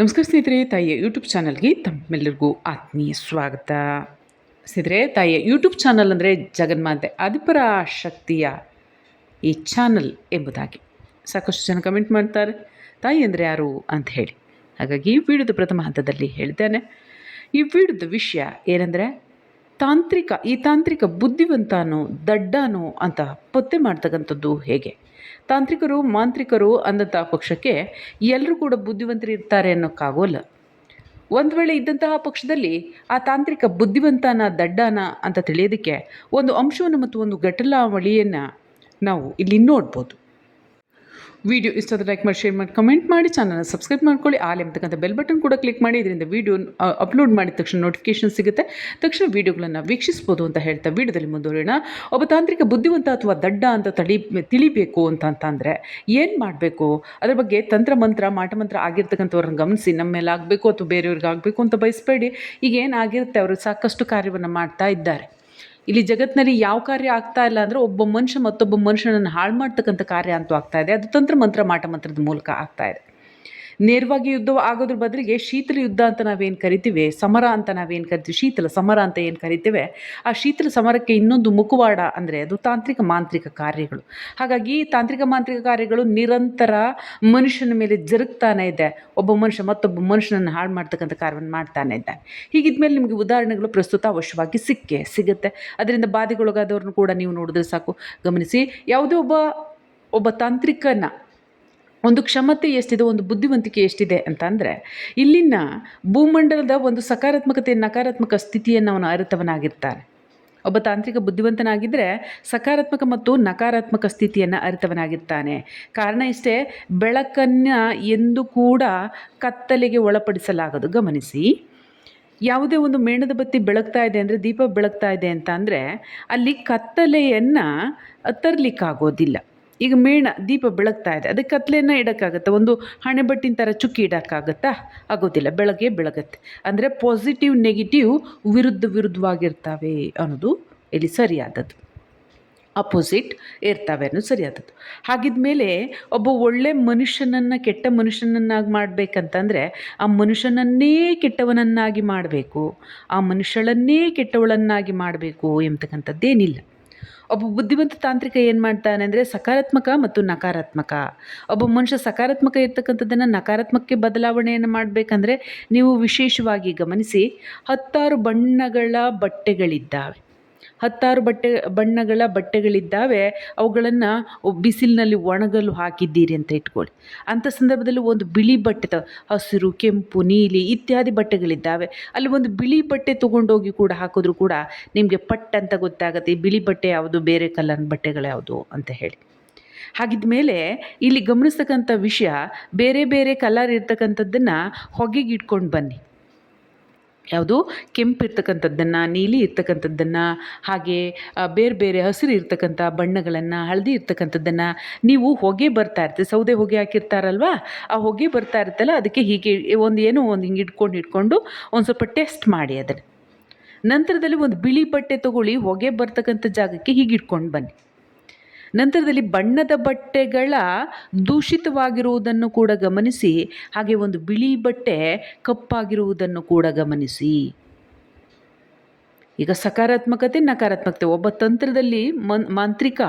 ನಮಸ್ಕಾರ ಸ್ನೇಹಿತರೆ, ತಾಯಿಯ ಯೂಟ್ಯೂಬ್ ಚಾನಲ್ಗೆ ತಮ್ಮೆಲ್ಲರಿಗೂ ಆತ್ಮೀಯ ಸ್ವಾಗತ. ಸ್ನೇಹಿತರೆ, ತಾಯಿಯ ಯೂಟ್ಯೂಬ್ ಚಾನಲ್ ಅಂದರೆ ಜಗನ್ಮಾತೆ ಅಧಿಪರ ಶಕ್ತಿಯ ಈ ಚಾನಲ್ ಎಂಬುದಾಗಿ ಸಾಕಷ್ಟು ಜನ ಕಮೆಂಟ್ ಮಾಡ್ತಾರೆ. ತಾಯಿ ಅಂದರೆ ಯಾರು ಅಂತ ಹೇಳಿ. ಹಾಗಾಗಿ ವಿಡಿಯೋದ ಪ್ರಥಮ ಹಂತದಲ್ಲಿ ಹೇಳ್ತೇನೆ ಈ ವಿಡಿಯೋದ ವಿಷಯ ಏನಂದರೆ, ತಾಂತ್ರಿಕ, ಈ ತಾಂತ್ರಿಕ ಬುದ್ಧಿವಂತನೋ ದಡ್ಡನೋ ಅಂತ ಪತ್ತೆ ಮಾಡ್ತಕ್ಕಂಥದ್ದು ಹೇಗೆ? ತಾಂತ್ರಿಕರು, ಮಾಂತ್ರಿಕರು ಅಂದಂತಹ ಪಕ್ಷಕ್ಕೆ ಎಲ್ಲರೂ ಕೂಡ ಬುದ್ಧಿವಂತರು ಇರ್ತಾರೆ ಅನ್ನೋಕ್ಕಾಗೋಲ್ಲ ಒಂದು ವೇಳೆ ಇದ್ದಂತಹ ಪಕ್ಷದಲ್ಲಿ ಆ ತಾಂತ್ರಿಕ ಬುದ್ಧಿವಂತನ ದಡ್ಡನ ಅಂತ ತಿಳಿಯೋದಕ್ಕೆ ಒಂದು ಅಂಶವನ್ನು ಮತ್ತು ಒಂದು ಘಟಲಾವಳಿಯನ್ನು ನಾವು ಇಲ್ಲಿ ನೋಡ್ಬೋದು. ವಿಡಿಯೋ ಇಷ್ಟದ ಲೈಕ್ ಮಾಡಿ ಶೇರ್ ಮಾಡಿ ಕಮೆಂಟ್ ಮಾಡಿ ಚಾನಲ್ನ ಸಬ್ಸ್ಕ್ರೈಬ್ ಮಾಡ್ಕೊಳ್ಳಿ. ಆಲ್ ಎಂಬತಕ್ಕಂಥ ಬೆಲ್ ಬಟನ್ ಕೂಡ ಕ್ಲಿಕ್ ಮಾಡಿ. ಇದರಿಂದ ವಿಡಿಯೋ ಅಪ್ಲೋಡ್ ಮಾಡಿದ ತಕ್ಷಣ ನೋಟಿಫಿಕೇಶನ್ ಸಿಗುತ್ತೆ. ತಕ್ಷಣ ವಿಡಿಯೋಗಳನ್ನು ವೀಕ್ಷಿಸ್ಬೋದು ಅಂತ ಹೇಳ್ತಾ ವಿಡಿಯೋದಲ್ಲಿ ಮುಂದುವರೋಣ ಒಬ್ಬ ತಾಂತ್ರಿಕ ಬುದ್ಧಿವಂತ ಅಥವಾ ದಡ್ಡ ಅಂತ ತಡಿ ತಿಳಿಬೇಕು ಅಂತ ಅಂತಂದರೆ ಏನು ಮಾಡಬೇಕು? ಅದ್ರ ಬಗ್ಗೆ ತಂತ್ರ ಮಂತ್ರ ಮಾಟಮಂತ್ರ ಆಗಿರ್ತಕ್ಕಂಥವ್ರನ್ನ ಗಮನಿಸಿ. ನಮ್ಮ ಮೇಲೆ ಆಗಬೇಕು ಅಥವಾ ಬೇರೆಯವ್ರಿಗೆ ಆಗಬೇಕು ಅಂತ ಬಯಸಬೇಡಿ. ಈಗ ಏನಾಗಿರುತ್ತೆ ಅವರು ಸಾಕಷ್ಟು ಕಾರ್ಯವನ್ನು ಮಾಡ್ತಾ ಇದ್ದಾರೆ. ಇಲ್ಲಿ ಜಗತ್ತಿನಲ್ಲಿ ಯಾವ ಕಾರ್ಯ ಆಗ್ತಾ ಇಲ್ಲ ಅಂದರೆ ಒಬ್ಬ ಮನುಷ್ಯ ಮತ್ತೊಬ್ಬ ಮನುಷ್ಯನನ್ನು ಹಾಳು ಮಾಡ್ತಕ್ಕಂಥ ಕಾರ್ಯ ಅಂತೂ ಆಗ್ತಾ ಇದೆ. ಅದು ತಂತ್ರ ಮಂತ್ರ ಮಾಟ ಮಂತ್ರದ ಮೂಲಕ ಆಗ್ತಾ ಇದೆ. ನೇರವಾಗಿ ಯುದ್ಧ ಆಗೋದ್ರ ಬದಲಿಗೆ ಶೀತಲ ಯುದ್ಧ ಅಂತ ನಾವೇನು ಕರಿತೀವಿ? ಸಮರ ಅಂತ ನಾವೇನು ಕರಿತೀವಿ? ಶೀತಲ ಸಮರ ಅಂತ ಏನು ಕರಿತೇವೆ? ಆ ಶೀತಲ ಸಮರಕ್ಕೆ ಇನ್ನೊಂದು ಮುಖವಾಡ ಅಂದರೆ ಅದು ತಾಂತ್ರಿಕ ಮಾಂತ್ರಿಕ ಕಾರ್ಯಗಳು. ಹಾಗಾಗಿ ತಾಂತ್ರಿಕ ಮಾಂತ್ರಿಕ ಕಾರ್ಯಗಳು ನಿರಂತರ ಮನುಷ್ಯನ ಮೇಲೆ ಜರುಗ್ತಾನೆ ಇದೆ. ಒಬ್ಬ ಮನುಷ್ಯ ಮತ್ತೊಬ್ಬ ಮನುಷ್ಯನನ್ನು ಹಾಳು ಮಾಡ್ತಕ್ಕಂಥ ಕಾರ್ಯವನ್ನು ಮಾಡ್ತಾನೆ ಇದ್ದಾನೆ. ಹೀಗಿದ್ಮೇಲೆ ನಿಮಗೆ ಉದಾಹರಣೆಗಳು ಪ್ರಸ್ತುತ ಅವಶ್ಯವಾಗಿ ಸಿಕ್ಕೇ ಸಿಗುತ್ತೆ. ಅದರಿಂದ ಬಾಧೆಗೊಳಗಾದವ್ರನ್ನು ಕೂಡ ನೀವು ನೋಡಿದ್ರೆ ಸಾಕು. ಗಮನಿಸಿ, ಯಾವುದೇ ಒಬ್ಬ ಒಬ್ಬ ತಾಂತ್ರಿಕನ ಒಂದು ಕ್ಷಮತೆ ಎಷ್ಟಿದೆ, ಒಂದು ಬುದ್ಧಿವಂತಿಕೆ ಎಷ್ಟಿದೆ ಅಂತಂದರೆ, ಇಲ್ಲಿನ ಭೂಮಂಡಲದ ಒಂದು ಸಕಾರಾತ್ಮಕತೆ, ನಕಾರಾತ್ಮಕ ಸ್ಥಿತಿಯನ್ನು ಅವನು ಅರಿತವನಾಗಿರ್ತಾನೆ. ಒಬ್ಬ ತಾಂತ್ರಿಕ ಬುದ್ಧಿವಂತನಾಗಿದ್ದರೆ ಸಕಾರಾತ್ಮಕ ಮತ್ತು ನಕಾರಾತ್ಮಕ ಸ್ಥಿತಿಯನ್ನು ಅರಿತವನಾಗಿರ್ತಾನೆ. ಕಾರಣ ಇಷ್ಟೇ, ಬೆಳಕನ್ನು ಎಂದು ಕೂಡ ಕತ್ತಲೆಗೆ ಒಳಪಡಿಸಲಾಗದು. ಗಮನಿಸಿ, ಯಾವುದೇ ಒಂದು ಮೇಣದ ಬತ್ತಿ ಬೆಳಗ್ತಾ ಇದೆ ಅಂದರೆ, ದೀಪ ಬೆಳಗ್ತಾ ಇದೆ ಅಂತ ಅಂದರೆ ಅಲ್ಲಿ ಕತ್ತಲೆಯನ್ನು ತರಲಿಕ್ಕಾಗೋದಿಲ್ಲ. ಈಗ ಮೇಣ ದೀಪ ಬೆಳಗ್ತಾ ಇದೆ. ಅದಕ್ಕೆ ಕತ್ಲೆಯನ್ನು ಇಡೋಕ್ಕಾಗತ್ತೆ? ಒಂದು ಹಣೆಬಟ್ಟಿನ ಥರ ಚುಕ್ಕಿ ಇಡೋಕ್ಕಾಗತ್ತಾ? ಆಗೋದಿಲ್ಲ. ಬೆಳಗ್ಗೆ ಬೆಳಗತ್ತೆ. ಅಂದರೆ ಪಾಸಿಟಿವ್ ನೆಗೆಟಿವ್ ವಿರುದ್ಧ ವಿರುದ್ಧವಾಗಿರ್ತಾವೆ ಅನ್ನೋದು ಇಲ್ಲಿ ಸರಿಯಾದದ್ದು. ಅಪೋಸಿಟ್ ಇರ್ತವೆ ಅನ್ನೋದು ಸರಿಯಾದದ್ದು. ಹಾಗಿದ್ಮೇಲೆ ಒಬ್ಬ ಒಳ್ಳೆ ಮನುಷ್ಯನನ್ನು, ಕೆಟ್ಟ ಮನುಷ್ಯನನ್ನಾಗಿ ಮಾಡಬೇಕಂತಂದರೆ ಆ ಮನುಷ್ಯನನ್ನೇ ಕೆಟ್ಟವನನ್ನಾಗಿ ಮಾಡಬೇಕು. ಆ ಮನುಷ್ಯಳನ್ನೇ ಕೆಟ್ಟವಳನ್ನಾಗಿ ಮಾಡಬೇಕು ಎಂಬತಕ್ಕಂಥದ್ದೇನಿಲ್ಲ. ಒಬ್ಬ ಬುದ್ಧಿವಂತ ತಾಂತ್ರಿಕ ಏನು ಮಾಡ್ತಾನೆ ಅಂದರೆ ಸಕಾರಾತ್ಮಕ ಮತ್ತು ನಕಾರಾತ್ಮಕ. ಒಬ್ಬ ಮನುಷ್ಯ ಸಕಾರಾತ್ಮಕ ಇರ್ತಕ್ಕಂಥದ್ದನ್ನು ನಕಾರಾತ್ಮಕಕ್ಕೆ ಬದಲಾವಣೆಯನ್ನು ಮಾಡಬೇಕಂದ್ರೆ ನೀವು ವಿಶೇಷವಾಗಿ ಗಮನಿಸಿ ಹತ್ತಾರು ಬಣ್ಣಗಳ ಬಟ್ಟೆಗಳಿದ್ದಾವೆ. ಹತ್ತಾರು ಬಟ್ಟೆ, ಬಣ್ಣಗಳ ಬಟ್ಟೆಗಳಿದ್ದಾವೆ. ಅವುಗಳನ್ನು ಬಿಸಿಲಿನಲ್ಲಿ ಒಣಗಲು ಹಾಕಿದ್ದೀರಿ ಅಂತ ಇಟ್ಕೊಳ್ಳಿ. ಅಂಥ ಸಂದರ್ಭದಲ್ಲಿ ಒಂದು ಬಿಳಿ ಬಟ್ಟೆ ತ, ಹಸಿರು, ಕೆಂಪು, ನೀಲಿ ಇತ್ಯಾದಿ ಬಟ್ಟೆಗಳಿದ್ದಾವೆ. ಅಲ್ಲಿ ಒಂದು ಬಿಳಿ ಬಟ್ಟೆ ತೊಗೊಂಡೋಗಿ ಕೂಡ ಹಾಕಿದ್ರು ಕೂಡ ನಿಮಗೆ ಪಟ್ ಅಂತ ಗೊತ್ತಾಗುತ್ತೆ. ಬಿಳಿ ಬಟ್ಟೆ ಯಾವುದು? ಬೇರೆ ಕಲರ್ ಬಟ್ಟೆಗಳು ಯಾವುದು? ಅಂತ ಹೇಳಿ. ಹಾಗಿದ್ದ ಮೇಲೆ ಇಲ್ಲಿ ಗಮನಿಸ್ತಕ್ಕಂಥ ವಿಷಯ ಬೇರೆ ಬೇರೆ ಕಲರ್ ಇರ್ತಕ್ಕಂಥದ್ದನ್ನು ಹೊಗೆಗಿಟ್ಕೊಂಡು ಬನ್ನಿ. ಯಾವುದು? ಕೆಂಪು ಇರ್ತಕ್ಕಂಥದ್ದನ್ನು, ನೀಲಿ ಇರ್ತಕ್ಕಂಥದ್ದನ್ನು, ಹಾಗೆ ಬೇರೆ ಬೇರೆ ಹಸಿರು ಇರ್ತಕ್ಕಂಥ ಬಣ್ಣಗಳನ್ನು, ಹಳದಿ ಇರ್ತಕ್ಕಂಥದ್ದನ್ನು ನೀವು ಹೊಗೆ ಬರ್ತಾ ಇರ್ತದೆ ಸೌದೆ ಹೊಗೆ ಹಾಕಿರ್ತಾರಲ್ವಾ? ಆ ಹೊಗೆ ಬರ್ತಾ ಇರ್ತಲ್ಲ ಅದಕ್ಕೆ ಹೀಗೆ ಒಂದು ಏನೋ ಒಂದು ಹಿಂಗೆ ಇಟ್ಕೊಂಡು ಇಟ್ಕೊಂಡು ಒಂದು ಸ್ವಲ್ಪ ಟೆಸ್ಟ್ ಮಾಡಿ ಅದನ್ನು. ನಂತರದಲ್ಲಿ ಒಂದು ಬಿಳಿ ಬಟ್ಟೆ ತಗೊಳ್ಳಿ, ಹೊಗೆ ಬರ್ತಕ್ಕಂಥ ಜಾಗಕ್ಕೆ ಹೀಗೆ ಇಟ್ಕೊಂಡು ಬನ್ನಿ. ನಂತರದಲ್ಲಿ ಬಣ್ಣದ ಬಟ್ಟೆಗಳ ದೂಷಿತವಾಗಿರುವುದನ್ನು ಕೂಡ ಗಮನಿಸಿ, ಹಾಗೆ ಒಂದು ಬಿಳಿ ಬಟ್ಟೆ ಕಪ್ಪಾಗಿರುವುದನ್ನು ಕೂಡ ಗಮನಿಸಿ. ಈಗ ಸಕಾರಾತ್ಮಕತೆ, ನಕಾರಾತ್ಮಕತೆ, ಒಬ್ಬ ತಂತ್ರದಲ್ಲಿ ಮನ್, ಮಾಂತ್ರಿಕ,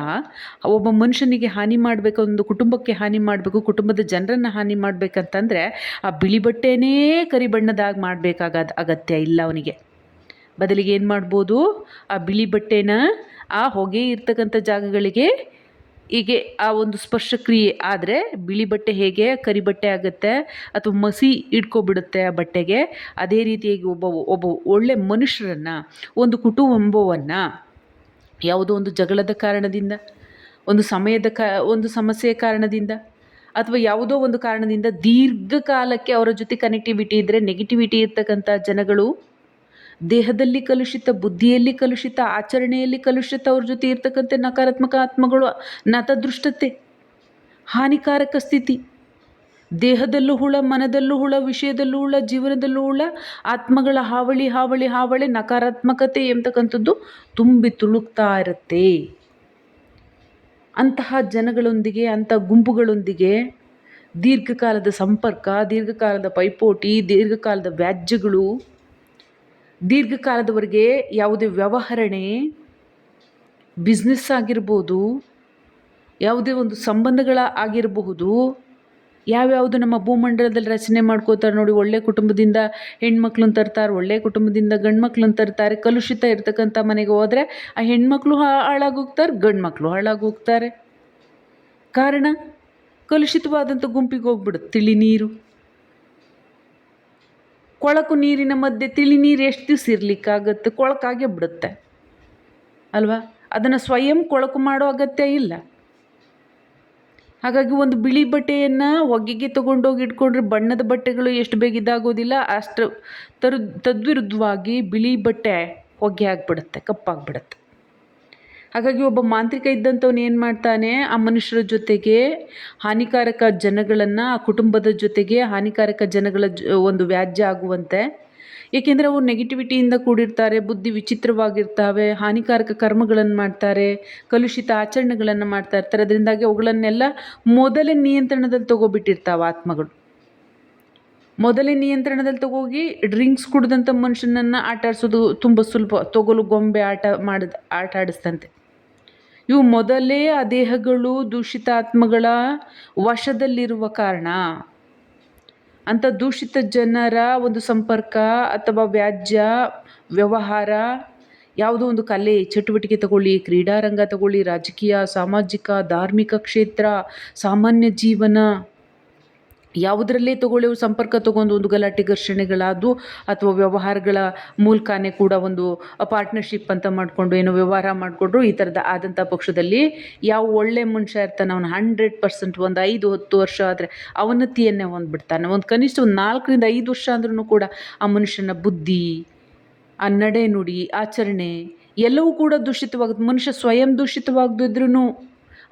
ಒಬ್ಬ ಮನುಷ್ಯನಿಗೆ ಹಾನಿ ಮಾಡಬೇಕು, ಒಂದು ಕುಟುಂಬಕ್ಕೆ ಹಾನಿ ಮಾಡಬೇಕು, ಕುಟುಂಬದ ಜನರನ್ನು ಹಾನಿ ಮಾಡಬೇಕಂತಂದರೆ ಆ ಬಿಳಿ ಬಟ್ಟೆನೇ ಕರಿ ಬಣ್ಣದಾಗಿ ಮಾಡಬೇಕಾಗದ ಅಗತ್ಯ ಇಲ್ಲ ಅವನಿಗೆ. ಬದಲಿಗೆ ಏನು ಮಾಡ್ಬೋದು? ಆ ಬಿಳಿ ಬಟ್ಟೆನ ಆ ಹೊಗೆ ಇರ್ತಕ್ಕಂಥ ಜಾಗಗಳಿಗೆ ಹೀಗೆ ಆ ಒಂದು ಸ್ಪರ್ಶ ಕ್ರಿಯೆ ಆದರೆ ಬಿಳಿ ಬಟ್ಟೆ ಹೇಗೆ ಕರಿ ಬಟ್ಟೆ ಆಗುತ್ತೆ ಅಥವಾ ಮಸಿ ಇಟ್ಕೊಬಿಡುತ್ತೆ ಆ ಬಟ್ಟೆಗೆ, ಅದೇ ರೀತಿಯಾಗಿ ಒಬ್ಬ ಒಬ್ಬ ಒಳ್ಳೆ ಮನುಷ್ಯರನ್ನು, ಒಂದು ಕುಟುಂಬವನ್ನು ಯಾವುದೋ ಒಂದು ಜಗಳದ ಕಾರಣದಿಂದ, ಒಂದು ಸಮಯದ ಕ, ಒಂದು ಸಮಸ್ಯೆಯ ಕಾರಣದಿಂದ ಅಥವಾ ಯಾವುದೋ ಒಂದು ಕಾರಣದಿಂದ ದೀರ್ಘಕಾಲಕ್ಕೆ ಅವರ ಜೊತೆ ಕನೆಕ್ಟಿವಿಟಿ ಇದ್ದರೆ ನೆಗೆಟಿವಿಟಿ ಇರ್ತಕ್ಕಂಥ ಜನಗಳು ದೇಹದಲ್ಲಿ ಕಲುಷಿತ, ಬುದ್ಧಿಯಲ್ಲಿ ಕಲುಷಿತ, ಆಚರಣೆಯಲ್ಲಿ ಕಲುಷಿತ, ಅವ್ರ ಜೊತೆ ಇರ್ತಕ್ಕಂಥ ನಕಾರಾತ್ಮಕ ಆತ್ಮಗಳು, ನತದೃಷ್ಟತೆ, ಹಾನಿಕಾರಕ ಸ್ಥಿತಿ. ದೇಹದಲ್ಲೂ ಹುಳ, ಮನದಲ್ಲೂ ಹುಳ, ವಿಷಯದಲ್ಲೂ ಹುಳ, ಜೀವನದಲ್ಲೂ ಹುಳ, ಆತ್ಮಗಳ ಹಾವಳಿ ಹಾವಳಿ ಹಾವಳಿ, ನಕಾರಾತ್ಮಕತೆ ಎಂಬತಕ್ಕಂಥದ್ದು ತುಂಬಿ ತುಳುಕ್ತಾ ಇರುತ್ತೆ. ಅಂತಹ ಜನಗಳೊಂದಿಗೆ, ಅಂಥ ಗುಂಪುಗಳೊಂದಿಗೆ ದೀರ್ಘಕಾಲದ ಸಂಪರ್ಕ, ದೀರ್ಘಕಾಲದ ಪೈಪೋಟಿ, ದೀರ್ಘಕಾಲದ ವ್ಯಾಜ್ಯಗಳು ದೀರ್ಘಕಾಲದವರೆಗೆ ಯಾವುದೇ ವ್ಯವಹರಣೆ ಬಿಸ್ನೆಸ್ ಆಗಿರ್ಬೋದು, ಯಾವುದೇ ಒಂದು ಸಂಬಂಧಗಳ ಆಗಿರಬಹುದು, ಯಾವ್ಯಾವುದು ನಮ್ಮ ಭೂಮಂಡಲದಲ್ಲಿ ರಚನೆ ಮಾಡ್ಕೋತಾರೆ ನೋಡಿ, ಒಳ್ಳೆ ಕುಟುಂಬದಿಂದ ಹೆಣ್ಮಕ್ಳನ್ನ ತರ್ತಾರೆ, ಒಳ್ಳೆ ಕುಟುಂಬದಿಂದ ಗಂಡು ಮಕ್ಳನ್ನ ತರ್ತಾರೆ, ಕಲುಷಿತ ಇರ್ತಕ್ಕಂಥ ಮನೆಗೆ ಹೋದರೆ ಆ ಹೆಣ್ಮಕ್ಳು ಹಾಳಾಗೋಗ್ತಾರೆ ಗಂಡು ಮಕ್ಕಳು ಹಾಳಾಗೋಗ್ತಾರೆ. ಕಾರಣ? ಕಲುಷಿತವಾದಂಥ ಗುಂಪಿಗೆ ಹೋಗ್ಬಿಡುತ್ತೆ, ತಿಳಿ ನೀರು. ಕೊಳಕು ನೀರಿನ ಮಧ್ಯೆ ತಿಳಿ ನೀರು ಎಷ್ಟು ದಿವಸ ಇರಲಿಕ್ಕಾಗತ್ತೆ? ಕೊಳಕಾಗೆ ಬಿಡುತ್ತೆ ಅಲ್ವಾ? ಅದನ್ನು ಸ್ವಯಂ ಕೊಳಕು ಮಾಡೋ ಅಗತ್ಯ ಇಲ್ಲ. ಹಾಗಾಗಿ ಒಂದು ಬಿಳಿ ಬಟ್ಟೆಯನ್ನು ಹೊಗೆಗೆ ತೊಗೊಂಡೋಗಿ ಇಟ್ಕೊಂಡ್ರೆ ಬಣ್ಣದ ಬಟ್ಟೆಗಳು ಎಷ್ಟು ಬೇಗ ಇದಾಗೋದಿಲ್ಲ, ಅಷ್ಟು ತರು, ತದ್ವಿರುದ್ಧವಾಗಿ ಬಿಳಿ ಬಟ್ಟೆ ಹೊಗೆ ಆಗಿಬಿಡುತ್ತೆ, ಕಪ್ಪಾಗ್ಬಿಡುತ್ತೆ. ಹಾಗಾಗಿ ಒಬ್ಬ ಮಾಂತ್ರಿಕ ಇದ್ದಂಥವ್ನು ಏನು ಮಾಡ್ತಾನೆ, ಆ ಮನುಷ್ಯರ ಜೊತೆಗೆ ಹಾನಿಕಾರಕ ಜನಗಳನ್ನು, ಆ ಕುಟುಂಬದ ಜೊತೆಗೆ ಹಾನಿಕಾರಕ ಜನಗಳ ಒಂದು ವ್ಯಾಜ್ಯ ಆಗುವಂತೆ. ಏಕೆಂದರೆ ಅವು ನೆಗೆಟಿವಿಟಿಯಿಂದ ಕೂಡಿರ್ತಾರೆ, ಬುದ್ಧಿ ವಿಚಿತ್ರವಾಗಿರ್ತವೆ, ಹಾನಿಕಾರಕ ಕರ್ಮಗಳನ್ನು ಮಾಡ್ತಾರೆ, ಕಲುಷಿತ ಆಚರಣೆಗಳನ್ನು ಮಾಡ್ತಾ ಇರ್ತಾರೆ ಅದರಿಂದಾಗಿ ಅವುಗಳನ್ನೆಲ್ಲ ಮೊದಲೇ ನಿಯಂತ್ರಣದಲ್ಲಿ ತಗೋಬಿಟ್ಟಿರ್ತಾವೆ ಆತ್ಮಗಳು. ಮೊದಲೇ ನಿಯಂತ್ರಣದಲ್ಲಿ ತಗೋಗಿ ಡ್ರಿಂಕ್ಸ್ ಕುಡಿದಂಥ ಮನುಷ್ಯನನ್ನು ಆಟ ಆಡಿಸೋದು ತುಂಬ ಸುಲಭ. ತೊಗೊಲು ಗೊಂಬೆ ಆಟ ಮಾಡಿದ ಆಟ ಆಡಿಸ್ತಂತೆ ಇವು ಮೊದಲೇ ಆ ದೇಹಗಳು ದೂಷಿತಾತ್ಮಗಳ ವಶದಲ್ಲಿರುವ ಕಾರಣ. ಅಂಥ ದೂಷಿತ ಜನರ ಒಂದು ಸಂಪರ್ಕ ಅಥವಾ ವ್ಯಾಜ್ಯ, ವ್ಯವಹಾರ, ಯಾವುದೋ ಒಂದು ಕಲೆ, ಚಟುವಟಿಕೆ ತಗೊಳ್ಳಿ, ಕ್ರೀಡಾರಂಗ ತಗೊಳ್ಳಿ, ರಾಜಕೀಯ, ಸಾಮಾಜಿಕ, ಧಾರ್ಮಿಕ ಕ್ಷೇತ್ರ, ಸಾಮಾನ್ಯ ಜೀವನ ಯಾವುದರಲ್ಲೇ ತಗೊಳ್ಳಿ ಸಂಪರ್ಕ ತಗೊಂಡು ಒಂದು ಗಲಾಟೆ ಘರ್ಷಣೆಗಳಾದವು ಅಥವಾ ವ್ಯವಹಾರಗಳ ಮೂಲಕನೇ ಕೂಡ ಒಂದು ಪಾರ್ಟ್ನರ್ಶಿಪ್ ಅಂತ ಮಾಡಿಕೊಂಡು ಏನೋ ವ್ಯವಹಾರ ಮಾಡಿಕೊಂಡ್ರು, ಈ ಥರದ ಆದಂಥ ಪಕ್ಷದಲ್ಲಿ ಯಾವ ಒಳ್ಳೆ ಮನುಷ್ಯ ಇರ್ತಾನೆ ಅವನು ಹಂಡ್ರೆಡ್ ಪರ್ಸೆಂಟ್ ಒಂದು ಐದು ಹತ್ತು ವರ್ಷ ಆದರೆ ಅವನತಿಯನ್ನೇ ಹೊಂದ್ಬಿಡ್ತಾನೆ. ಒಂದು ಕನಿಷ್ಠ ಒಂದು ನಾಲ್ಕರಿಂದ ಐದು ವರ್ಷ ಅಂದ್ರೂ ಕೂಡ ಆ ಮನುಷ್ಯನ ಬುದ್ಧಿ, ಆ ನಡೆ ನುಡಿ ಆಚರಣೆ ಎಲ್ಲವೂ ಕೂಡ ದೂಷಿತವಾಗುತ್ತೆ. ಮನುಷ್ಯ ಸ್ವಯಂ ದೂಷಿತವಾಗದಿದ್ರೂ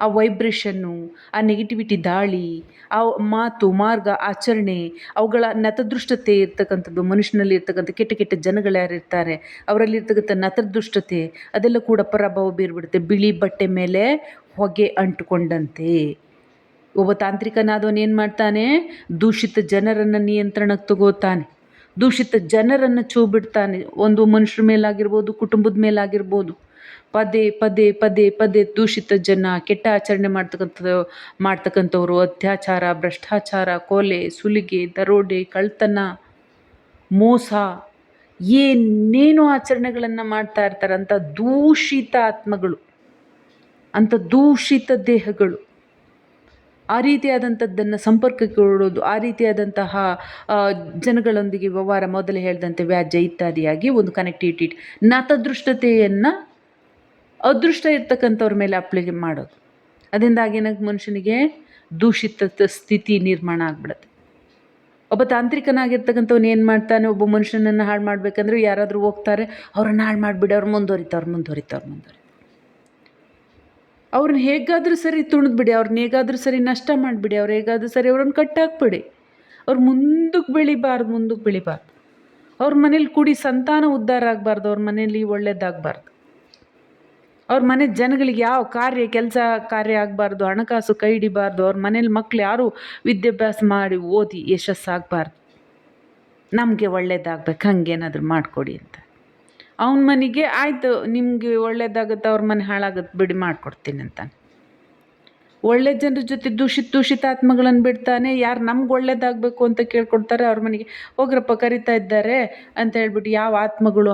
ಆ ವೈಬ್ರೇಷನ್ನು, ಆ ನೆಗೆಟಿವಿಟಿ ದಾಳಿ, ಆ ಮಾತು, ಮಾರ್ಗ, ಆಚರಣೆ, ಅವುಗಳ ನತದೃಷ್ಟತೆ ಇರ್ತಕ್ಕಂಥದ್ದು, ಮನುಷ್ಯನಲ್ಲಿ ಇರ್ತಕ್ಕಂಥ ಕೆಟ್ಟ ಕೆಟ್ಟ ಜನಗಳು ಯಾರಿರ್ತಾರೆ ಅವರಲ್ಲಿ ಇರ್ತಕ್ಕಂಥ ನತದೃಷ್ಟತೆ, ಅದೆಲ್ಲ ಕೂಡ ಪ್ರಭಾವ ಬೀರ್ಬಿಡುತ್ತೆ. ಬಿಳಿ ಬಟ್ಟೆ ಮೇಲೆ ಹೊಗೆ ಅಂಟುಕೊಂಡಂತೆ. ಒಬ್ಬ ತಾಂತ್ರಿಕನಾದವನು ಏನು ಮಾಡ್ತಾನೆ? ದೂಷಿತ ಜನರನ್ನು ನಿಯಂತ್ರಣಕ್ಕೆ ತಗೋತಾನೆ. ದೂಷಿತ ಜನರನ್ನು ಚೂಬಿಡ್ತಾನೆ. ಒಂದು ಮನುಷ್ಯರ ಮೇಲಾಗಿರ್ಬೋದು, ಕುಟುಂಬದ ಮೇಲಾಗಿರ್ಬೋದು. ಪದೇ ಪದೇ ಪದೇ ಪದೇ ದೂಷಿತ ಜನ, ಕೆಟ್ಟ ಆಚರಣೆ ಮಾಡ್ತಕ್ಕಂಥದ್ದು, ಮಾಡ್ತಕ್ಕಂಥವ್ರು, ಅತ್ಯಾಚಾರ, ಭ್ರಷ್ಟಾಚಾರ, ಕೊಲೆ, ಸುಲಿಗೆ, ದರೋಡೆ ಕಳ್ತನ ಮೋಸ, ಏನೇನು ಆಚರಣೆಗಳನ್ನು ಮಾಡ್ತಾ ಇರ್ತಾರೆ ಅಂಥ ದೂಷಿತ ಆತ್ಮಗಳು ಅಂಥ ದೂಷಿತ ದೇಹಗಳು. ಆ ರೀತಿಯಾದಂಥದ್ದನ್ನು ಸಂಪರ್ಕಕ್ಕೆ ಕೊಡೋದು ಆ ರೀತಿಯಾದಂತಹ ಜನಗಳೊಂದಿಗೆ ವ್ಯವಹಾರ ಮೊದಲೇ ಹೇಳಿದಂತೆ ವ್ಯಾಜ್ಯ ಇತ್ಯಾದಿಯಾಗಿ ಒಂದು ಕನೆಕ್ಟಿವಿಟಿ ನತದೃಷ್ಟತೆಯನ್ನು ಅದೃಷ್ಟ ಇರ್ತಕ್ಕಂಥವ್ರ ಮೇಲೆ ಅಪ್ಲಿಕೆ ಮಾಡೋದು. ಅದರಿಂದಾಗಿ ಏನಕ್ಕೆ ಮನುಷ್ಯನಿಗೆ ದೂಷಿತ ಸ್ಥಿತಿ ನಿರ್ಮಾಣ ಆಗ್ಬಿಡುತ್ತೆ. ಒಬ್ಬ ತಾಂತ್ರಿಕನಾಗಿರ್ತಕ್ಕಂಥವ್ನು ಏನು ಮಾಡ್ತಾನೆ? ಒಬ್ಬ ಮನುಷ್ಯನನ್ನು ಹಾಳು ಮಾಡಬೇಕಂದ್ರೆ ಯಾರಾದರೂ ಹೋಗ್ತಾರೆ, ಅವ್ರನ್ನ ಹಾಳು ಮಾಡಿಬಿಡಿ, ಅವ್ರು ಮುಂದುವರಿತವ್ರು ಮುಂದುವರಿತವ್ರು ಮುಂದುವರಿ ಅವ್ರನ್ನ ಹೇಗಾದರೂ ಸರಿ ತುಣಿದ್ಬಿಡಿ ಅವ್ರನ್ನ ಹೇಗಾದರೂ ಸರಿ ನಷ್ಟ ಮಾಡಿಬಿಡಿ, ಅವ್ರು ಹೇಗಾದರೂ ಸರಿ ಅವ್ರನ್ನ ಕಟ್ಟಾಕ್ಬಿಡಿ. ಅವ್ರು ಮುಂದಕ್ಕೆ ಬೆಳಿಬಾರ್ದು ಮುಂದಕ್ಕೆ ಬೆಳಿಬಾರ್ದು. ಅವ್ರ ಮನೇಲಿ ಕುಡಿ ಸಂತಾನ ಉದ್ಧಾರ ಆಗಬಾರ್ದು, ಅವ್ರ ಮನೇಲಿ ಒಳ್ಳೇದಾಗಬಾರ್ದು. ಅವ್ರ ಮನೆ ಜನಗಳಿಗೆ ಯಾವ ಕಾರ್ಯ, ಕೆಲಸ ಕಾರ್ಯ ಆಗಬಾರ್ದು, ಹಣಕಾಸು ಕೈ ಹಿಡಿಬಾರ್ದು, ಅವ್ರ ಮನೇಲಿ ಮಕ್ಳು ಯಾರು ವಿದ್ಯಾಭ್ಯಾಸ ಮಾಡಿ ಓದಿ ಯಶಸ್ಸಾಗಬಾರ್ದು. ನಮಗೆ ಒಳ್ಳೇದಾಗ್ಬೇಕು, ಹಂಗೇನಾದರೂ ಮಾಡಿಕೊಡಿ ಅಂತ. ಅವನ ಮನೆಗೆ ಆಯಿತು, ನಿಮಗೆ ಒಳ್ಳೇದಾಗುತ್ತೆ, ಅವ್ರ ಮನೆ ಹಾಳಾಗುತ್ತೆ, ಬಿಡಿ ಮಾಡಿಕೊಡ್ತೀನಿ ಅಂತಾನೆ. ಒಳ್ಳೆ ಜನರ ಜೊತೆ ದೂಷಿತ ದೂಷಿತಾತ್ಮಗಳನ್ನು ಬಿಡ್ತಾನೆ, ಯಾರು ನಮ್ಗೆ ಒಳ್ಳೇದಾಗಬೇಕು ಅಂತ ಕೇಳ್ಕೊಡ್ತಾರೆ, ಅವ್ರ ಮನೆಗೆ ಹೋಗ್ರಪ್ಪ ಕರಿತಾ ಇದ್ದಾರೆ ಅಂತ ಹೇಳ್ಬಿಟ್ಟು ಯಾವ ಆತ್ಮಗಳು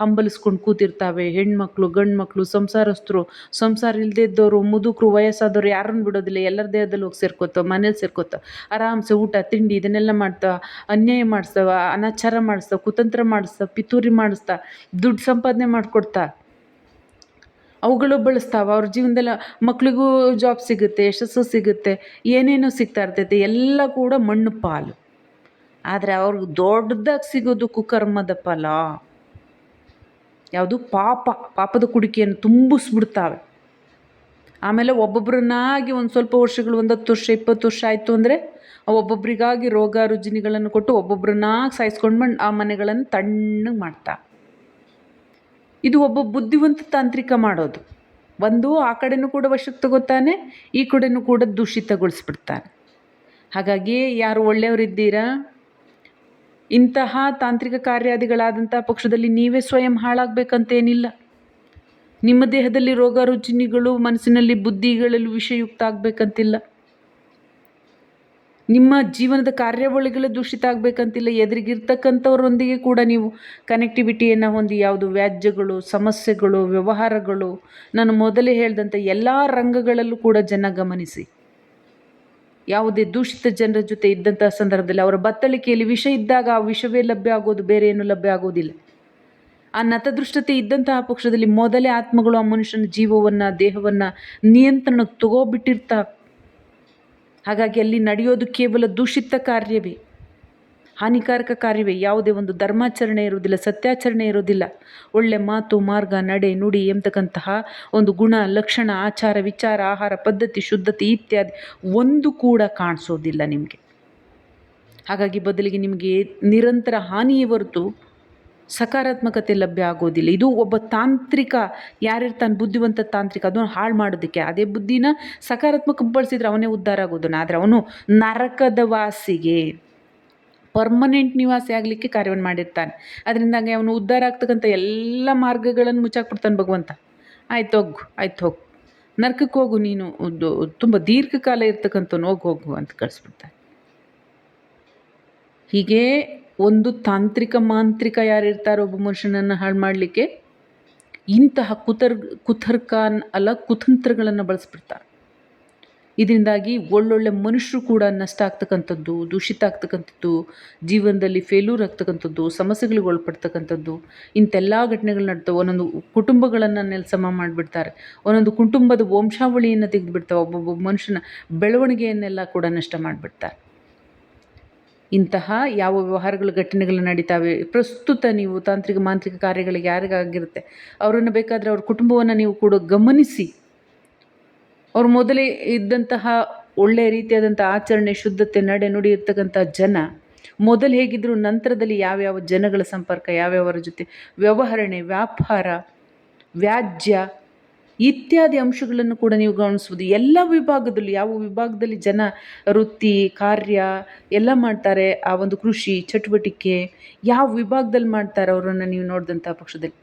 ಹಂಬಲಿಸ್ಕೊಂಡು ಕೂತಿರ್ತಾವೆ. ಹೆಣ್ಮಕ್ಳು ಗಂಡು ಮಕ್ಕಳು ಸಂಸಾರಸ್ಥರು, ಸಂಸಾರ ಇಲ್ಲದೇ ಇದ್ದವರು, ಮುದುಕರು, ವಯಸ್ಸಾದವರು ಯಾರನ್ನು ಬಿಡೋದಿಲ್ಲ. ಎಲ್ಲರ ದೇಹದಲ್ಲಿ ಹೋಗಿ ಸೇರ್ಕೋತಾವ, ಮನೇಲಿ ಸೇರ್ಕೋತಾವ. ಆರಾಮ್ಸೆ ಊಟ, ತಿಂಡಿ ಇದನ್ನೆಲ್ಲ ಮಾಡ್ತಾವ, ಅನ್ಯಾಯ ಮಾಡಿಸ್ತಾವ ಅನಾಚಾರ ಮಾಡಿಸ್ತಾವ ಕುತಂತ್ರ ಮಾಡಿಸ್ತಾವ ಪಿತೂರಿ ಮಾಡಿಸ್ತಾ, ದುಡ್ಡು ಸಂಪಾದನೆ ಮಾಡಿಕೊಡ್ತಾ. ಅವುಗಳು ಬಳಸ್ತಾವೆ. ಅವ್ರ ಜೀವನದಲ್ಲಿ ಮಕ್ಕಳಿಗೂ ಜಾಬ್ ಸಿಗುತ್ತೆ, ಯಶಸ್ಸು ಸಿಗುತ್ತೆ, ಏನೇನೋ ಸಿಗ್ತಾ ಇರ್ತೈತೆ, ಎಲ್ಲ ಕೂಡ ಮಣ್ಣು ಪಾಲು. ಆದರೆ ಅವ್ರಿಗೆ ದೊಡ್ಡದಾಗಿ ಸಿಗೋದು ಕುಕರ್ಮದ ಫಲ. ಯಾವುದು ಪಾಪ, ಪಾಪದ ಕುಡಿಕೆಯನ್ನು ತುಂಬಿಸ್ಬಿಡ್ತಾವೆ. ಆಮೇಲೆ ಒಬ್ಬೊಬ್ಬರನ್ನಾಗಿ ಒಂದು ಸ್ವಲ್ಪ ವರ್ಷಗಳು, ಒಂದು ಹತ್ತು ವರ್ಷ, ಇಪ್ಪತ್ತು ವರ್ಷ ಆಯಿತು ಅಂದರೆ ಒಬ್ಬೊಬ್ಬರಿಗಾಗಿ ರೋಗ ರುಜಿನಿಗಳನ್ನು ಕೊಟ್ಟು ಒಬ್ಬೊಬ್ಬರನ್ನಾಗಿ ಸಾಯಿಸ್ಕೊಂಡು ಬಂದು ಆ ಮನೆಗಳನ್ನು ತಣ್ಣಗೆ ಮಾಡ್ತಾ ಇದು ಒಬ್ಬ ಬುದ್ಧಿವಂತ ತಾಂತ್ರಿಕ ಮಾಡೋದು. ಒಂದು ಆ ಕಡೆಯೂ ಕೂಡ ವಶಕ್ಕೆ ತಗೋತಾನೆ, ಈ ಕಡೆನೂ ಕೂಡ ದೂಷಿತಗೊಳಿಸ್ಬಿಡ್ತಾನೆ. ಹಾಗಾಗಿ ಯಾರು ಒಳ್ಳೆಯವರಿದ್ದೀರಾ? ಇಂತಹ ತಾಂತ್ರಿಕ ಕಾರ್ಯಾದಿಗಳಾದಂಥ ಪಕ್ಷದಲ್ಲಿ ನೀವೇ ಸ್ವಯಂ ಹಾಳಾಗಬೇಕಂತೇನಿಲ್ಲ. ನಿಮ್ಮ ದೇಹದಲ್ಲಿ ರೋಗ ರುಜಿನಿಗಳು, ಮನಸ್ಸಿನಲ್ಲಿ ಬುದ್ಧಿಗಳಲ್ಲಿ ವಿಷಯುಕ್ತ ಆಗಬೇಕಂತಿಲ್ಲ. ನಿಮ್ಮ ಜೀವನದ ಕಾರ್ಯಾವಳಿಗಳೇ ದೂಷಿತ ಆಗಬೇಕಂತಿಲ್ಲ, ಎದುರಿಗಿರ್ತಕ್ಕಂಥವರೊಂದಿಗೆ ಕೂಡ ನೀವು ಕನೆಕ್ಟಿವಿಟಿಯನ್ನು ಹೊಂದಿ, ಯಾವುದು ವ್ಯಾಜ್ಯಗಳು, ಸಮಸ್ಯೆಗಳು, ವ್ಯವಹಾರಗಳು, ನಾನು ಮೊದಲೇ ಹೇಳಿದಂಥ ಎಲ್ಲ ರಂಗಗಳಲ್ಲೂ ಕೂಡ ಜನ ಗಮನಿಸಿ. ಯಾವುದೇ ದೂಷಿತ ಜನರ ಜೊತೆ ಇದ್ದಂಥ ಸಂದರ್ಭದಲ್ಲಿ ಅವರ ಬತ್ತಳಿಕೆಯಲ್ಲಿ ವಿಷ ಇದ್ದಾಗ ಆ ವಿಷವೇ ಲಭ್ಯ ಆಗೋದು, ಬೇರೆ ಏನು ಲಭ್ಯ ಆಗೋದಿಲ್ಲ. ಆ ನತದೃಷ್ಟತೆ ಇದ್ದಂತಹ ಪಕ್ಷದಲ್ಲಿ ಮೊದಲೇ ಆತ್ಮಗಳು ಆ ಮನುಷ್ಯನ ಜೀವವನ್ನು, ದೇಹವನ್ನು ನಿಯಂತ್ರಣಕ್ಕೆ ತಗೋಬಿಟ್ಟಿರ್ತಾವೆ ಹಾಗಾಗಿ ಅಲ್ಲಿ ನಡೆಯೋದು ಕೇವಲ ದೂಷಿತ ಕಾರ್ಯವೇ. ಹಾನಿಕಾರಕ ಕಾರ್ಯವೇ. ಯಾವುದೇ ಒಂದು ಧರ್ಮಾಚರಣೆ ಇರುವುದಿಲ್ಲ, ಸತ್ಯಾಚರಣೆ ಇರೋದಿಲ್ಲ ಒಳ್ಳೆ ಮಾತು, ಮಾರ್ಗ, ನಡೆ, ನುಡಿ ಎಂಬತಕ್ಕಂತಹ ಒಂದು ಗುಣ, ಲಕ್ಷಣ, ಆಚಾರ, ವಿಚಾರ, ಆಹಾರ, ಪದ್ಧತಿ, ಶುದ್ಧತೆ ಇತ್ಯಾದಿ ಒಂದು ಕೂಡ ಕಾಣಿಸೋದಿಲ್ಲ ನಿಮಗೆ. ಹಾಗಾಗಿ ಬದಲಿಗೆ ನಿಮಗೆ ನಿರಂತರ ಹಾನಿಯೇ ಹೊರತು ಸಕಾರಾತ್ಮಕತೆ ಲಭ್ಯ ಆಗೋದಿಲ್ಲ. ಇದು ಒಬ್ಬ ತಾಂತ್ರಿಕ ಯಾರಿರ್ತಾನೆ ಬುದ್ಧಿವಂತ ತಾಂತ್ರಿಕ ಅದನ್ನು ಹಾಳು ಮಾಡೋದಕ್ಕೆ ಅದೇ ಬುದ್ಧಿನ ಸಕಾರಾತ್ಮಕ ಬಳಸಿದ್ರೆ ಅವನೇ ಉದ್ಧಾರ ಆಗೋದನ್ನು. ಆದರೆ ಅವನು ನರಕದ ವಾಸಿಗೆ ಪರ್ಮನೆಂಟ್ ನಿವಾಸಿ ಆಗಲಿಕ್ಕೆ ಕಾರ್ಯವನ್ನು ಮಾಡಿರ್ತಾನೆ. ಅದರಿಂದಾಗಿ ಅವನು ಉದ್ಧಾರ ಆಗ್ತಕ್ಕಂಥ ಎಲ್ಲ ಮಾರ್ಗಗಳನ್ನು ಮುಚ್ಚಾಕ್ಬಿಡ್ತಾನೆ ಭಗವಂತ. ಆಯ್ತು ಹೋಗು ಆಯ್ತು ಹೋಗು. ನರ್ಕಕ್ಕೆ ಹೋಗು ನೀನು ತುಂಬ ದೀರ್ಘಕಾಲ ಇರ್ತಕ್ಕಂಥವ್ನು ಹೋಗು ಹೋಗು ಅಂತ ಕಳಿಸ್ಬಿಡ್ತಾನೆ. ಹೀಗೆ ಒಂದು ತಾಂತ್ರಿಕ ಮಾಂತ್ರಿಕ ಯಾರಿರ್ತಾರೋ ಒಬ್ಬ ಮನುಷ್ಯನನ್ನು ಹಾಳು ಮಾಡಲಿಕ್ಕೆ ಇಂತಹ ಕುತರ್, ಕುತರ್ಕಾನ್ ಅಲ್ಲ ಕುತಂತ್ರಗಳನ್ನು ಬಳಸ್ಬಿಡ್ತಾರೆ. ಇದರಿಂದಾಗಿ ಒಳ್ಳೊಳ್ಳೆ ಮನುಷ್ಯರು ಕೂಡ ನಷ್ಟ ಆಗ್ತಕ್ಕಂಥದ್ದು, ದೂಷಿತ ಆಗ್ತಕ್ಕಂಥದ್ದು, ಜೀವನದಲ್ಲಿ ಫೇಲ್ಯೂರ್ ಆಗ್ತಕ್ಕಂಥದ್ದು, ಸಮಸ್ಯೆಗಳಿಗೆ ಒಳಪಡ್ತಕ್ಕಂಥದ್ದು, ಇಂಥೆಲ್ಲ ಘಟನೆಗಳು ನಡ್ತವೆ. ಒಂದೊಂದು ಕುಟುಂಬಗಳನ್ನು ನೆಲಸಮ ಮಾಡಿಬಿಡ್ತಾರೆ. ಒಂದೊಂದು ಕುಟುಂಬದ ವಂಶಾವಳಿಯನ್ನು ತೆಗೆದುಬಿಡ್ತಾವೆ. ಒಬ್ಬೊಬ್ಬ ಮನುಷ್ಯನ ಬೆಳವಣಿಗೆಯನ್ನೆಲ್ಲ ಕೂಡ ನಷ್ಟ ಮಾಡಿಬಿಡ್ತಾರೆ. ಇಂತಹ ಯಾವ ವ್ಯವಹಾರಗಳು ಘಟನೆಗಳು ನಡೀತಾವೆ? ಪ್ರಸ್ತುತ ನೀವು ತಾಂತ್ರಿಕ ಮಾಂತ್ರಿಕ ಕಾರ್ಯಗಳಿಗೆ ಯಾರಿಗಾಗಿರುತ್ತೆ? ಅವರನ್ನು ಬೇಕಾದರೆ ಅವ್ರ ಕುಟುಂಬವನ್ನು ನೀವು ಕೂಡ ಗಮನಿಸಿ. ಅವ್ರು ಮೊದಲೇ ಇದ್ದಂತಹ ಒಳ್ಳೆಯ ರೀತಿಯಾದಂಥ ಆಚರಣೆ, ಶುದ್ಧತೆ, ನಡೆ ನುಡಿ ಇರ್ತಕ್ಕಂಥ ಜನ, ಮೊದಲು ಹೇಗಿದ್ದರೂ ನಂತರದಲ್ಲಿ ಯಾವ್ಯಾವ ಜನಗಳ ಸಂಪರ್ಕ, ಯಾವ್ಯಾವರ ಜೊತೆ? ವ್ಯವಹರಣೆ, ವ್ಯಾಪಾರ, ವ್ಯಾಜ್ಯ ಇತ್ಯಾದಿ ಅಂಶಗಳನ್ನು ಕೂಡ ನೀವು ಗಮನಿಸ್ಬೋದು ಎಲ್ಲ ವಿಭಾಗದಲ್ಲಿ, ಯಾವ ವಿಭಾಗದಲ್ಲಿ ಜನ ವೃತ್ತಿ, ಕಾರ್ಯ ಎಲ್ಲ ಮಾಡ್ತಾರೆ, ಆ ಒಂದು ಕೃಷಿ, ಚಟುವಟಿಕೆ, ಯಾವ ವಿಭಾಗದಲ್ಲಿ ಮಾಡ್ತಾರೆ ಅವರನ್ನು ನೀವು ನೋಡಿದಂಥ ಪಕ್ಷದಲ್ಲಿ?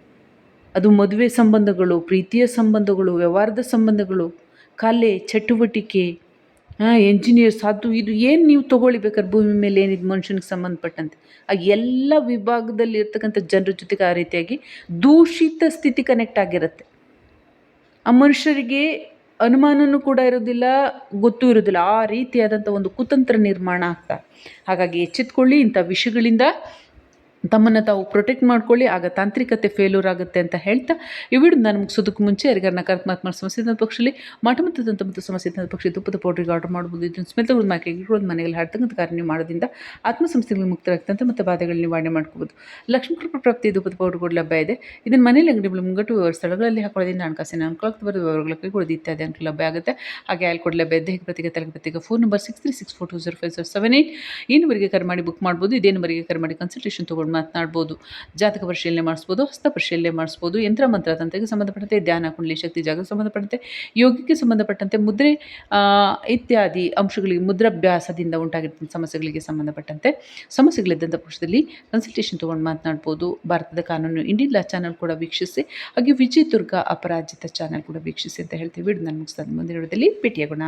ಅದು ಮದುವೆ ಸಂಬಂಧಗಳು, ಪ್ರೀತಿಯ ಸಂಬಂಧಗಳು, ವ್ಯವಹಾರದ ಸಂಬಂಧಗಳು, ಕಲೆ, ಚಟುವಟಿಕೆ ಎಂಜಿನಿಯರ್ಸ್ ಅದು ಇದು ಏನು ನೀವು ತೊಗೊಳ್ಳಿ ಬೇಕಾದ್ರೆ ಭೂಮಿ ಮೇಲೆ ಏನಿದೆ ಮನುಷ್ಯನಿಗೆ ಸಂಬಂಧಪಟ್ಟಂತೆ. ಆ ಎಲ್ಲ ವಿಭಾಗದಲ್ಲಿ ಇರ್ತಕ್ಕಂಥ ಜನರ ಜೊತೆಗೆ ಆ ರೀತಿಯಾಗಿ ದೂಷಿತ ಸ್ಥಿತಿ ಕನೆಕ್ಟ್ ಆಗಿರುತ್ತೆ. ಮನುಷ್ಯರಿಗೆ ಅನುಮಾನನೂ ಕೂಡ ಇರೋದಿಲ್ಲ, ಗೊತ್ತೂ ಇರೋದಿಲ್ಲ. ಆ ರೀತಿಯಾದಂಥ ಒಂದು ಕುತಂತ್ರ ನಿರ್ಮಾಣ ಆಗ್ತಾ ಹಾಗಾಗಿ ಎಚ್ಚೆತ್ಕೊಳ್ಳಿ ಇಂಥ ವಿಷಯಗಳಿಂದ ತಮ್ಮನ್ನು ತಾವು ಪ್ರೊಟೆಕ್ಟ್ ಮಾಡ್ಕೊಳ್ಳಿ, ಆಗ ತಾಂತ್ರಿಕತೆ ಫೇಲ್ಯೂರ್ ಆಗುತ್ತೆ ಅಂತ ಹೇಳ್ತಾ ಈ ನಾನು ಮುಗಿಸೋದಕ್ಕೆ ಮುಂಚೆ ಯಾರಿಗಾರ ನಕಾರಾತ್ಮಕ ಸಮಸ್ಯೆ ಇದ್ದ ಪಕ್ಷದಲ್ಲಿ ಮಠ ಮತ್ತು ದಂತ ಮತ್ತು ಸಮಸ್ಯೆ ಪಕ್ಷ ತುಪ್ಪದ ಪೌಡ್ರಿಗೆ ಆರ್ಡರ್ ಮಾಡ್ಬೋದು. ಇದನ್ನು ಸ್ಮೆಲ್ ತಗೊಂಡು ಒಂದು ಮನೆಯಲ್ಲಿ ಹಾಡ್ತಕ್ಕಂಥ ಕಾರ್ಯ ನೀವು ಮಾಡೋದ್ರಿಂದ ಆತ್ಮಸಂಸ್ಥೆಗಳಿಗೆ ಮುಕ್ತರಾಗ್ತಂತೆ ಮತ್ತು ಬಾಧೆಗಳು ನಿವಾರಣೆ ಮಾಡ್ಕೋಬೋದು. ಲಕ್ಷ್ಮೀ ಕೃಪಾ ಪ್ರಾಪ್ತಿ ತುಪ್ಪದ ಪೌಡ್ರುಗಳು ಲಭ್ಯ ಇದೆ. ಇದನ್ನು ಮನೆಯಲ್ಲಿ ಅಂಗಡಿ ಮುಂಗಟ್ಟು ಸ್ಥಳಗಳಲ್ಲಿ ಹಾಕೊಳ್ಳೋದ್ರಿಂದ ಹಣಕಾಸಿನ ಅನುಕೂಲಕ್ಕೆ ಬರೋದು ವಿವರಗಳ ಕೈಗೊಳ್ಳೋದು ಇತ್ಯಾದಿ ಅನುಕೂಲ ಲಭ್ಯ ಆಗುತ್ತೆ. ಹಾಗೆ ಆಯ್ಲ್ ಕೂಡ ಲಭ್ಯ ಹೇಗೆ ಪ್ರತಿಗೆ ತಲೆ ಪ್ರತಿಗೆ phone number six three six four two zero five seven eight ಈ ಕರೆ ಮಾಡಿ ಬುಕ್ ಮಾಡ್ಬೋದು. ಇದೇ ನಂಬರಿಗೆ ಕರೆ ಮಾಡಿ ಕನ್ಸಲ್ಟೇಷನ್ ತೊಗೊಂಡು ಮಾತನಾಡ್ಬೋದು, ಜಾತಕ ಪರಿಶೀಲನೆ ಮಾಡಿಸ್ಬೋದು, ಹಸ್ತ ಪರಿಶೀಲನೆ ಮಾಡಿಸ್ಬೋದು, ಯಂತ್ರ ಮಂತ್ರ ತಂತ್ರಕ್ಕೆ ಸಂಬಂಧಪಟ್ಟಂತೆ, ಧ್ಯಾನ, ಕುಂಡಲಿ, ಶಕ್ತಿ ಜಾಗಕ್ಕೆ ಸಂಬಂಧಪಟ್ಟಂತೆ, ಯೋಗಕ್ಕೆ ಸಂಬಂಧಪಟ್ಟಂತೆ, ಮುದ್ರೆ ಇತ್ಯಾದಿ ಅಂಶಗಳಿಗೆ ಮುದ್ರಾಭ್ಯಾಸದಿಂದ ಉಂಟಾಗಿರ್ತಕ್ಕಂಥ ಸಮಸ್ಯೆಗಳಿಗೆ ಸಂಬಂಧಪಟ್ಟಂತೆ, ಸಮಸ್ಯೆಗಳಿದ್ದಂಥ ಪಕ್ಷದಲ್ಲಿ ಕನ್ಸಲ್ಟೇಷನ್ ತೊಗೊಂಡು ಮಾತನಾಡ್ಬೋದು. ಭಾರತದ ಕಾನೂನು ಇಂಡಿಯನ್ ಲಾ ಚಾನಲ್ ಕೂಡ ವೀಕ್ಷಿಸಿ, ಹಾಗೆ ವಿಜಯದುರ್ಗ ಅಪರಾಜಿತ ಚಾನಲ್ ಕೂಡ ವೀಕ್ಷಿಸಿ ಅಂತ ಹೇಳ್ತೀವಿ. ನಾನು ಮುಗಿಸ್ತಾ ಮುಂದಿನ ಭೇಟಿಯಾಗೋಣ.